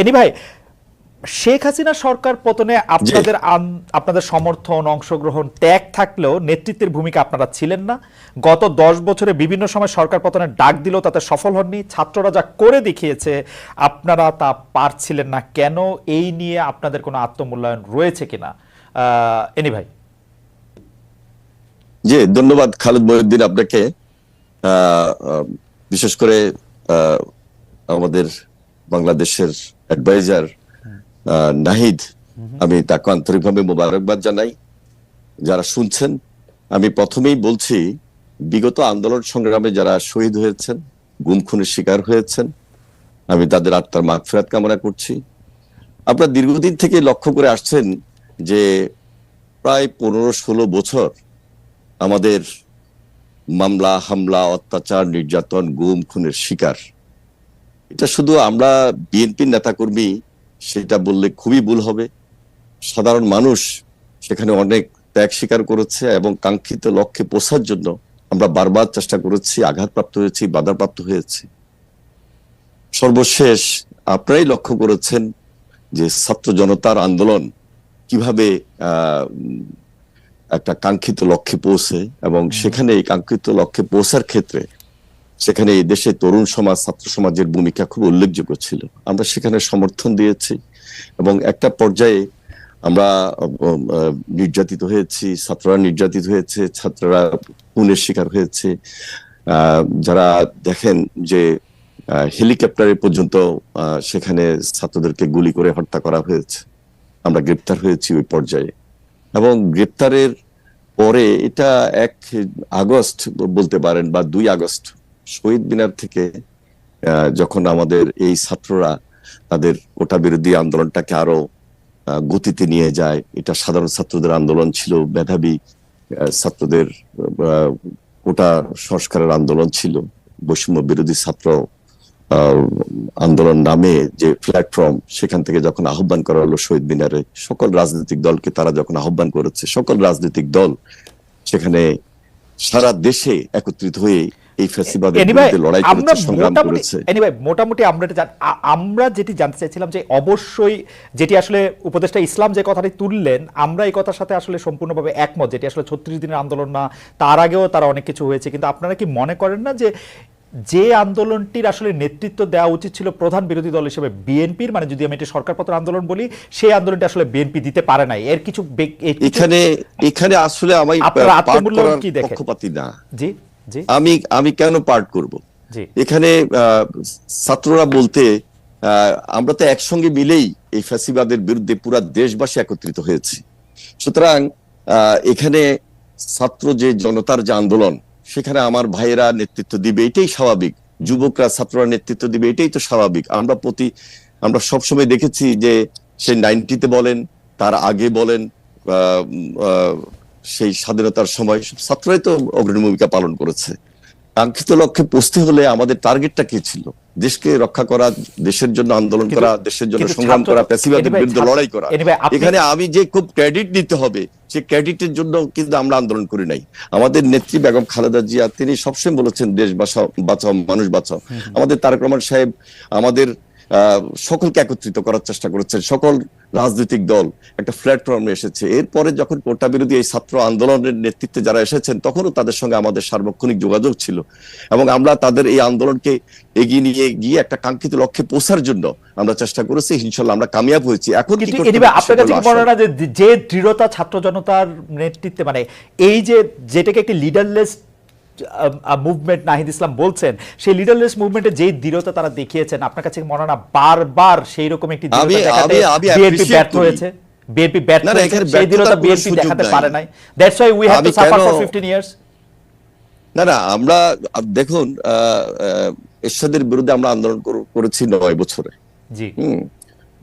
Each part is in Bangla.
এনি ভাই শেখ হাসিনা সরকার পতনে আপনাদের আপনাদের সমর্থন অংশগ্রহণ ত্যাগ থাকলেও নেতৃত্বের ভূমিকা আপনারা ছিলেন না। গত দশ বছরে বিভিন্ন সময় সরকার পতনের ডাক দিলেও তাতে সফল হননি। ছাত্ররা যা করে দেখিয়েছে আপনারা তা পারছিলেন না কেন? এই নিয়ে আপনাদের কোনো আত্মমূল্যায়ন রয়েছে কিনা? এনি ভাই। জি ধন্যবাদ খালেদ মহিউদ্দিন আপনাকে। বিশেষ করে আহ, আমাদের বাংলাদেশের অ্যাডভাইজার নাহিদ আমি তাকে আন্তরিকভাবে মোবারকবাদ জানাই। যারা শুনছেন আমি প্রথমেই বলছি বিগত আন্দোলন সংগ্রামে যারা শহীদ হয়েছেন গুম খুনের শিকার হয়েছেন আমি তাদের আত্মার মাগফিরাত কামনা করছি। আপনারা দীর্ঘদিন থেকে লক্ষ্য করে আসছেন যে প্রায় পনেরো ষোলো বছর আমাদের মামলা হামলা অত্যাচার নির্যাতন গুম খুনের শিকার। এটা শুধু আমরা বিএনপির নেতাকর্মী সেটা বললে খুবই ভুল হবে। সাধারণ মানুষ সেখানে অনেক ত্যাগ স্বীকার করেছে এবং কাঙ্ক্ষিত লক্ষ্যে পৌঁছার জন্য আমরা বারবার চেষ্টা করেছি, আঘাতপ্রাপ্ত হয়েছি, বাধাপ্রাপ্ত হয়েছি। সর্বশেষ আপনারাই লক্ষ্য করেছেন যে ছাত্র জনতার আন্দোলন কীভাবে একটা কাঙ্ক্ষিত লক্ষ্যে পৌঁছে এবং সেখানে এই কাঙ্ক্ষিত লক্ষ্যে পৌঁছার ক্ষেত্রে সেখানে এই দেশের তরুণ সমাজ, ছাত্র সমাজের ভূমিকা খুব উল্লেখযোগ্য ছিল। আমরা সেখানে সমর্থন দিয়েছি এবং একটা পর্যায়ে আমরা নির্যাতিত হয়েছি, ছাত্ররা নির্যাতিত হয়েছে, ছাত্ররা খুনের শিকার হয়েছে। যারা দেখেন যে হেলিকপ্টারে পর্যন্ত সেখানে ছাত্রদেরকে গুলি করে হত্যা করা হয়েছে। আমরা গ্রেপ্তার হয়েছি ওই পর্যায়ে। এবং গ্রেপ্তারের পরে এটা এক আগস্ট বলতে পারেন বা দুই আগস্ট শহীদ মিনার থেকে যখন আমাদের এই ছাত্ররা তাদের ওটা বিরোধী আন্দোলনটাকে আরও গতিতে নিয়ে যায়, এটা সাধারণ ছাত্রদের আন্দোলন ছিল, মেধাবী ছাত্রদের কোটা সংস্কারের আন্দোলন ছিল। বৈষম্য বিরোধী ছাত্র আন্দোলন নামে যে প্ল্যাটফর্ম সেখান থেকে যখন আহ্বান করা হলো শহীদ মিনারে, সকল রাজনৈতিক দলকে তারা যখন আহ্বান করেছে, সকল রাজনৈতিক দল সেখানে সারা দেশে একত্রিত হয়ে এই ফ্যাসিবাদের বিরুদ্ধে লড়াই করেছে সংগ্রাম করেছে। anyway, মোটামুটি আমরা আমরা যেটি জানতে চাইছিলাম যে অবশ্যই যেটি আসলে উপদেষ্টা ইসলাম যে কথাটি তুললেন আমরা এই কথার সাথে আসলে সম্পূর্ণভাবে একমত যেটি আসলে ছত্রিশ দিনের আন্দোলন না তার আগেও তারা অনেক কিছু হয়েছে। কিন্তু আপনারা কি মনে করেন না যে যে আন্দোলনটির আসলে নেতৃত্ব দেওয়া উচিত ছিল প্রধান বিরোধী দল হিসেবে বিএনপির? মানে যদি আমি এটি সরকারপত্র আন্দোলন বলি সেই আন্দোলনটি আসলে বিএনপি দিতে পারে নাই। এর কিছু এখানে এখানে আসলে আমি দেখেন? না। জি। আমি আমি কেন পার্ট করব? এখানে ছাত্ররা বলতে আমরা তো একসঙ্গে মিলেই এই ফ্যাসিবাদের বিরুদ্ধে পুরা দেশবাসী একত্রিত হয়েছি। সুতরাং এখানে ছাত্র যে জনতার যে আন্দোলন সেখানে আমার ভাইয়েরা নেতৃত্ব দিবে এটাই স্বাভাবিক। যুবকরা ছাত্ররা নেতৃত্ব দিবে এটাই তো স্বাভাবিক। আমরা প্রতি আমরা সবসময় দেখেছি যে সে নাইনটিতে বলেন তার আগে বলেন আহ, আহ, সেই স্বাধীনতার সময় ছাত্ররাই তো অগ্রণী ভূমিকা পালন করেছে। কাঙ্ক্ষিত লক্ষ্যে পৌঁছতে হলে আমাদের টার্গেটটা কি ছিল? দেশকে রক্ষা করা দেশের জন্য আন্দোলন করা দেশের জন্য সংগ্রাম করা anyway, বিরুদ্ধে লড়াই করা। এখানে আমি যে খুব ক্রেডিট নিতে হবে সে ক্রেডিটের জন্য কিন্তু আমরা আন্দোলন করি নাই। আমাদের নেত্রী বেগম খালেদা জিয়া তিনি সবসময় বলেছেন দেশ বাঁচাও বাঁচাও মানুষ বাঁচাও। আমাদের তারেক রহমান সাহেব আমাদের সকলকে একত্রিত করার চেষ্টা করেছেন। সকল রাজনৈতিক দল একটা প্ল্যাটফর্মে এসেছে। এরপরে যখন কোটা বিরোধী এই ছাত্র আন্দোলনের নেতৃত্বে যারা এসেছেন তখনও তাদের সঙ্গে আমাদের সার্বক্ষণিক যোগাযোগ ছিল। এবং আমরা তাদের এই আন্দোলনকে এগিয়ে নিয়ে গিয়ে একটা কাঙ্ক্ষিত লক্ষ্যে পৌঁছার জন্য আমরা চেষ্টা করেছি। ইনশাল্লাহ আমরা কামিয়াব হয়েছি। এখন আপনার কাছে মনে না যে দৃঢ়তা ছাত্র জনতার নেতৃত্বে মানে এই যে যেটাকে একটি লিডারলেস মুভমেন্ট নাহিদ ইসলাম বলছেন সেই লিডারলেস মুভমেন্টে যে দৃঢ়তা তারা দেখিয়েছেন আপনার কাছে মনে না বারবার সেই রকম একটি বিএনপি ব্যর্থ হয়েছে? বিএনপি ব্যর্থ হয়েছে সেই দৃঢ়তা বিএনপি দেখাতে। পারে নাই। That's why we have to suffer for 15 years না না আমরা দেখুন এরশাদের বিরুদ্ধে আমরা আন্দোলন কর- করেছি নয় বছরে। জি। হুম।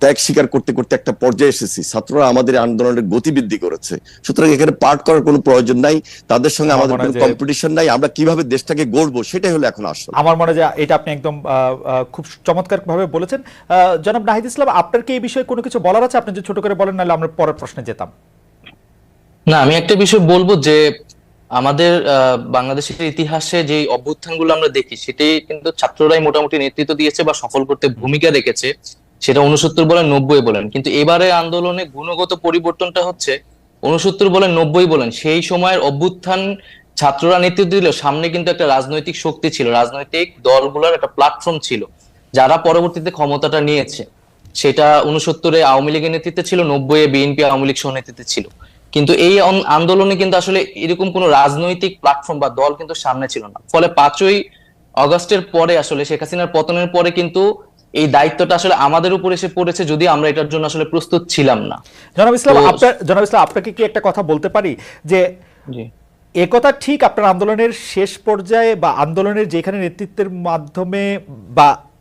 ত্যাগ স্বীকার করতে করতে একটা পর্যায়ে এসেছি। ছাত্ররা আমাদের আন্দোলনের গতিবৃদ্ধি করেছে। সুতরাং এখানে পার্ট করার কোনো প্রয়োজন নাই তাদের সঙ্গে আমাদের কোনো কম্পিটিশন নাই আমরা কীভাবে দেশটাকে গড়বো সেটাই হলো এখন আসল। আমার মনে হয় এটা আপনি একদম আহ, আহ, খুব চমৎকার ভাবে বলেছেন। আহ, জনাব নাহিদ ইসলাম আপনার কি এই বিষয়ে কোনো কিছু বলার আছে? আপনি যদি ছোট করে বলেন নাহলে আমরা পরের প্রশ্নে যেতাম। না আমি একটা বিষয় বলব যে আমাদের বাংলাদেশের ইতিহাসে যে অভ্যুত্থানগুলো আমরা দেখি, সেটি কিন্তু ছাত্ররাই মোটামুটি নেতৃত্ব দিয়েছে বা সফল করতে ভূমিকা রেখেছে, সেটা উনসত্তর বলেন, নব্বই বলেন। কিন্তু এবারে আন্দোলনে গুণগত পরিবর্তনটা হচ্ছে উনসত্তর বলেন, নব্বই বলেন, সেই সময়ের অভ্যুত্থান ছাত্ররা নেতৃত্ব দিলেও সামনে কিন্তু একটা রাজনৈতিক শক্তি ছিল, রাজনৈতিক দলগুলোর একটা প্ল্যাটফর্ম ছিল, যারা পরবর্তীতে ক্ষমতাটা নিয়েছে। সেটা উনসত্তরে আওয়ামী লীগের নেতৃত্বে ছিল নব্বই বিএনপি আওয়ামী লীগ সহ নেতৃত্বে ছিল। কিন্তু এই আন্দোলনে কিন্তু আসলে এরকম কোনো রাজনৈতিক প্ল্যাটফর্ম বা দল কিন্তু সামনে ছিল না। ফলে পাঁচই অগস্টের পরে আসলে শেখ হাসিনার পতনের পরে কিন্তু এই দায়িত্বটা আসলে আমাদের উপর এসে পড়েছে যদি আমরা এটার জন্য আসলে প্রস্তুত ছিলাম না। জনাব ইসলাম আপনার জনাব ইসলাম আপনাকে কি একটা কথা বলতে পারি? যে জি। একথা ঠিক আপনার আন্দোলনের শেষ পর্যায়ে বা আন্দোলনের যেখানে নেতৃত্বের মাধ্যমে বা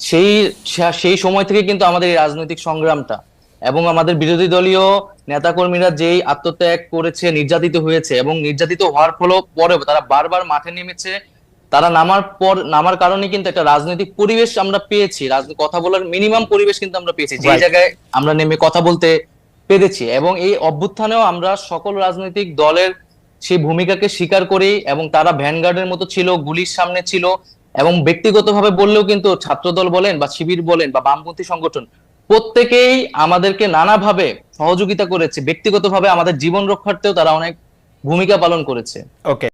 সেই সেই সময় থেকে কিন্তু আমাদের এই রাজনৈতিক সংগ্রামটা এবং আমাদের বিরোধী দলীয় নেতাকর্মীরা যেই আত্মত্যাগ করেছে নির্যাতিত হয়েছে এবং নির্যাতিত হওয়ার ফলে পরে তারা বারবার মাঠে নেমেছে। তারা নামার পর নামার কারণে কিন্তু একটা রাজনৈতিক পরিবেশ আমরা পেয়েছি। কথা বলার মিনিমাম পরিবেশ কিন্তু আমরা পেয়েছি। যে জায়গায় আমরা নেমে কথা বলতে পেরেছি এবং এই অভ্যুত্থানেও আমরা সকল রাজনৈতিক দলের সেই ভূমিকাকে স্বীকার করি এবং তারা ভ্যানগার্ডের মতো ছিল গুলির সামনে ছিল। এবং ব্যক্তিগতভাবে বললেও কিন্তু ছাত্রদল বলেন বা শিবির বলেন বা বামপন্থী সংগঠন, প্রত্যেকেই আমাদেরকে নানাভাবে সহযোগিতা করেছে। ব্যক্তিগতভাবে আমাদের জীবন রক্ষার্থেও তারা অনেক ভূমিকা পালন করেছে। ওকে